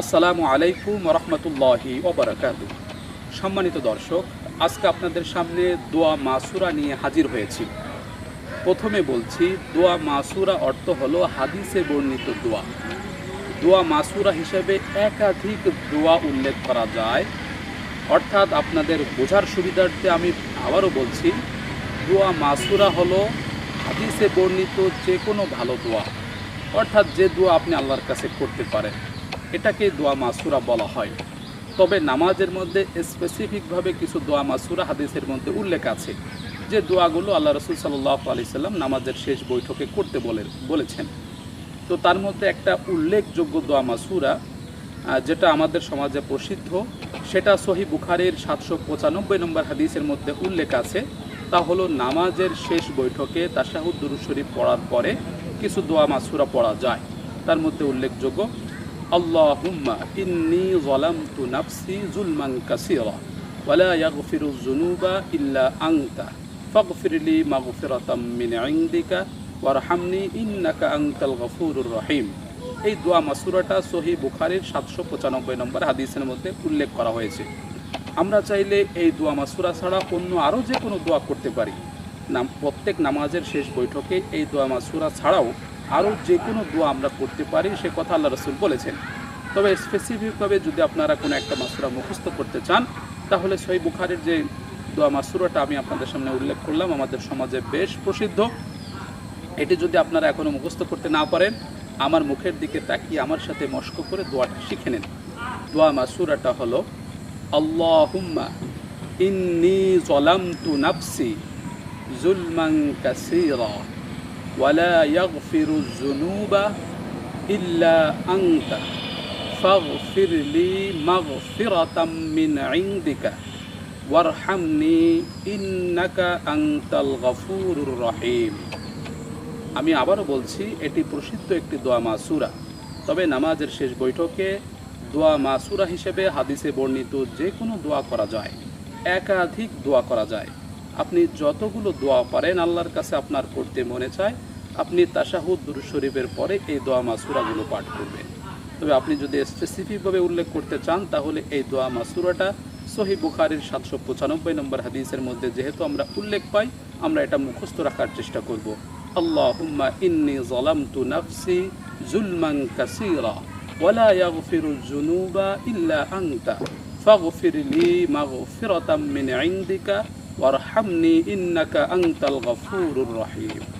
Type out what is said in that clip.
আসসালামু আলাইকুম রহমতুল্লাহি ওবরাকাত সম্মানিত দর্শক, আজকে আপনাদের সামনে দোয়া মাসুরা নিয়ে হাজির হয়েছি। প্রথমে বলছি, দোয়া মাসুরা অর্থ হলো হাদিসে বর্ণিত দোয়া। দোয়া মাসুরা হিসেবে একাধিক দোয়া উল্লেখ করা যায়। অর্থাৎ আপনাদের বোঝার সুবিধার্থে আমি আবারও বলছি, দোয়া মাসুরা হলো হাদিসে বর্ণিত যে কোনো ভালো দোয়া। অর্থাৎ যে দোয়া আপনি আল্লাহর কাছে করতে পারেন। এটাকে দোয়া মাসুরা বলা হয়। তবে নামাজের মধ্যে স্পেসিফিকভাবে কিছু দোয়া মাসুরা হাদিসের মধ্যে উল্লেখ আছে, যে দোয়াগুলো আল্লাহ রসুল সাল্লাহ আলি সাল্লাম নামাজের শেষ বৈঠকে করতে বলে বলেছেন। তো তার মধ্যে একটা উল্লেখযোগ্য দোয়া মাসুরা যেটা আমাদের সমাজে প্রসিদ্ধ, সেটা সহি বুখারের সাতশো পঁচানব্বই নম্বর হাদিসের মধ্যে উল্লেখ আছে। তা হলো নামাজের শেষ বৈঠকে তাশাহুদ দুরুদ শরীফ পড়ার পরে কিছু দোয়া মাসুরা পড়া যায়। তার মধ্যে উল্লেখযোগ্য আল্লাহুম্মা ইন্নি যালামতু নাফসি জুলমান কাসীরা ওয়ালা ইয়াগফিরু যুনুবা ইল্লা আনতা ফাগফির লি মাগফিরাতাম মিন ইনদিকা ওয়ারহামনি ইন্নাকা আনতাল গফুরুর রহিম এই দোয়া মাসুরাটা সহি বুখারীর সাতশো পঁচানব্বই নম্বর হাদিসের মধ্যে উল্লেখ করা হয়েছে। আমরা চাইলে এই দোয়া মাসুরা ছাড়া অন্য আরও যে কোনো দোয়া করতে পারি। নাম প্রত্যেক নামাজের শেষ বৈঠকে এই দোয়া মাসুরা ছাড়াও আরও যে কোনো দোয়া আমরা করতে পারি, সে কথা আল্লাহ রসুল বলেছেন। তবে স্পেসিফিকভাবে যদি আপনারা কোনো একটা মাসুরা মুখস্থ করতে চান, তাহলে সহি বুখারের যে দোয়া মাসুরাটা আমি আপনাদের সামনে উল্লেখ করলাম, আমাদের সমাজে বেশ প্রসিদ্ধ। এটি যদি আপনারা এখনও মুখস্থ করতে না পারেন, আমার মুখের দিকে তাকিয়ে আমার সাথে মস্ক করে দোয়াটা শিখে নেন। দোয়া মাসুরাটা হলো, আল্লাহুম্মা ইন্নি জলামতু নাফসি জুলমান কাসীরা ওয়ালা ইয়াগফিরু যুনুবা ইল্লা আনতা ফাগফির লি মাগফিরাতাম মিন ইনদিকা ওয়ারহামনি ইন্নাকা গফুরুর রহিম আমি আবারও বলছি, এটি প্রসিদ্ধ একটি দোয়া মাসুরা। তবে নামাজের শেষ বৈঠকে দোয়া মাসুরা হিসেবে হাদিসে বর্ণিত যে কোনো দোয়া করা যায়, একাধিক দোয়া করা যায়। আপনি যতগুলো দোয়া পারেন আল্লাহর কাছে আপনার করতে মনে চায় আপনি তাশাহুদ দুরু শরীফের পরে এই দোয়া মাসুরাগুলো পাঠ করবেন তবে আপনি যদি স্পেসিফিকভাবে উল্লেখ করতে চান তাহলে এই দোয়া মাসুরাটা সহি বুখারির সাতশো পঁচানব্বই নম্বর হাদিসের মধ্যে যেহেতু আমরা উল্লেখ পাই আমরা এটা মুখস্থ রাখার চেষ্টা করব اللهم إني ظلمت نفسي ظلما كثيرا ولا يغفر الذنوب إلا أنت فاغفر لي مغفرة من عندك وارحمني إنك أنت الغفور الرحيم.